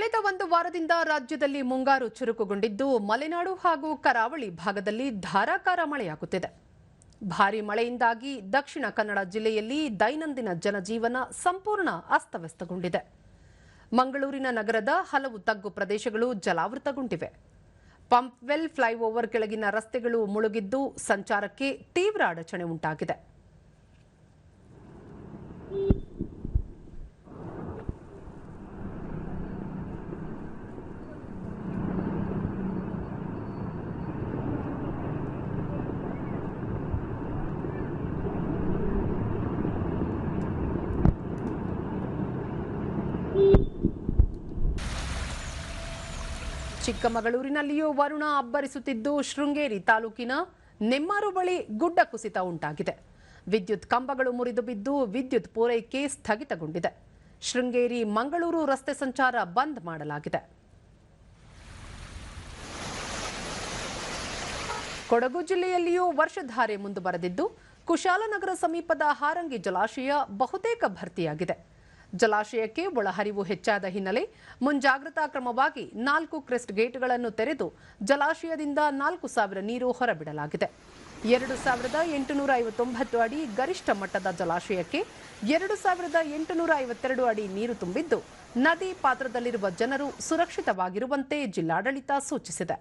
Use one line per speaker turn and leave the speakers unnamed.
ಕಳೆದ ಒಂದು ವಾರದಿಂದ ರಾಜ್ಯದಲ್ಲಿ ಮುಂಗಾರು ಚುರುಕುಗೊಂಡಿದ್ದು, ಮಲೆನಾಡು ಹಾಗೂ ಕರಾವಳಿ ಭಾಗದಲ್ಲಿ ಧಾರಾಕಾರ ಮಳೆಯಾಗುತ್ತಿದೆ. ಭಾರಿ ಮಳೆಯಿಂದಾಗಿ ದಕ್ಷಿಣ ಕನ್ನಡ ಜಿಲ್ಲೆಯಲ್ಲಿ ದೈನಂದಿನ ಜನಜೀವನ ಸಂಪೂರ್ಣ ಅಸ್ತವ್ಯಸ್ತಗೊಂಡಿದೆ. ಮಂಗಳೂರಿನ ನಗರದ ಹಲವು ತಗ್ಗು ಪ್ರದೇಶಗಳು ಜಲಾವೃತಗೊಂಡಿವೆ. ಪಂಪ್ವೆಲ್ ಫ್ಲೈಓವರ್ ಕೆಳಗಿನ ರಸ್ತೆಗಳು ಮುಳುಗಿದ್ದು, ಸಂಚಾರಕ್ಕೆ ತೀವ್ರ ಅಡಚಣೆ ಉಂಟಾಗಿದೆ. ಚಿಕ್ಕಮಗಳೂರಿನಲ್ಲಿಯೂ ವರುಣ ಅಬ್ಬರಿಸುತ್ತಿದ್ದು ಶೃಂಗೇರಿ ತಾಲೂಕಿನ ನೆಮ್ಮಾರು ಬಳಿ ಗುಡ್ಡ ಕುಸಿತ ಉಂಟಾಗಿದೆ. ವಿದ್ಯುತ್ ಕಂಬಗಳು ಮುರಿದು ಬಿದ್ದು ವಿದ್ಯುತ್ ಪೂರೈಕೆ ಸ್ಥಗಿತಗೊಂಡಿದೆ. ಶೃಂಗೇರಿ ಮಂಗಳೂರು ರಸ್ತೆ ಸಂಚಾರ ಬಂದ್ ಮಾಡಲಾಗಿದೆ. ಕೊಡಗು ಜಿಲ್ಲೆಯಲ್ಲಿಯೂ ವರ್ಷಧಾರೆ ಮುಂದುವರೆದಿದ್ದು, ಕುಶಾಲನಗರ ಸಮೀಪದ ಹಾರಂಗಿ ಜಲಾಶಯ ಬಹುತೇಕ ಭರ್ತಿಯಾಗಿದೆ. ಜಲಾಶಯಕ್ಕೆ ಒಳಹರಿವು ಹೆಚ್ಚಾದ ಹಿನ್ನೆಲೆ ಮುಂಜಾಗ್ರತಾ ಕ್ರಮವಾಗಿ ನಾಲ್ಕು ಕ್ರೆಸ್ಟ್ ಗೇಟ್ಗಳನ್ನು ತೆರೆದು ಜಲಾಶಯದಿಂದ ನಾಲ್ಕು ಸಾವಿರ ನೀರು ಹೊರಬಿಡಲಾಗಿದೆ. ಎರಡು ಸಾವಿರದ ಎಂಟುನೂರ ಐವತ್ತೊಂಬತ್ತು ಅಡಿ ಗರಿಷ್ಠ ಮಟ್ಟದ ಜಲಾಶಯಕ್ಕೆ ಎರಡು ಸಾವಿರದ ಎಂಟುನೂರ ಐವತ್ತೆರಡು ಅಡಿ ನೀರು ತುಂಬಿದ್ದು, ನದಿ ಪಾತ್ರದಲ್ಲಿರುವ ಜನರು ಸುರಕ್ಷಿತವಾಗಿರುವಂತೆ ಜಿಲ್ಲಾಡಳಿತ ಸೂಚಿಸಿದೆ.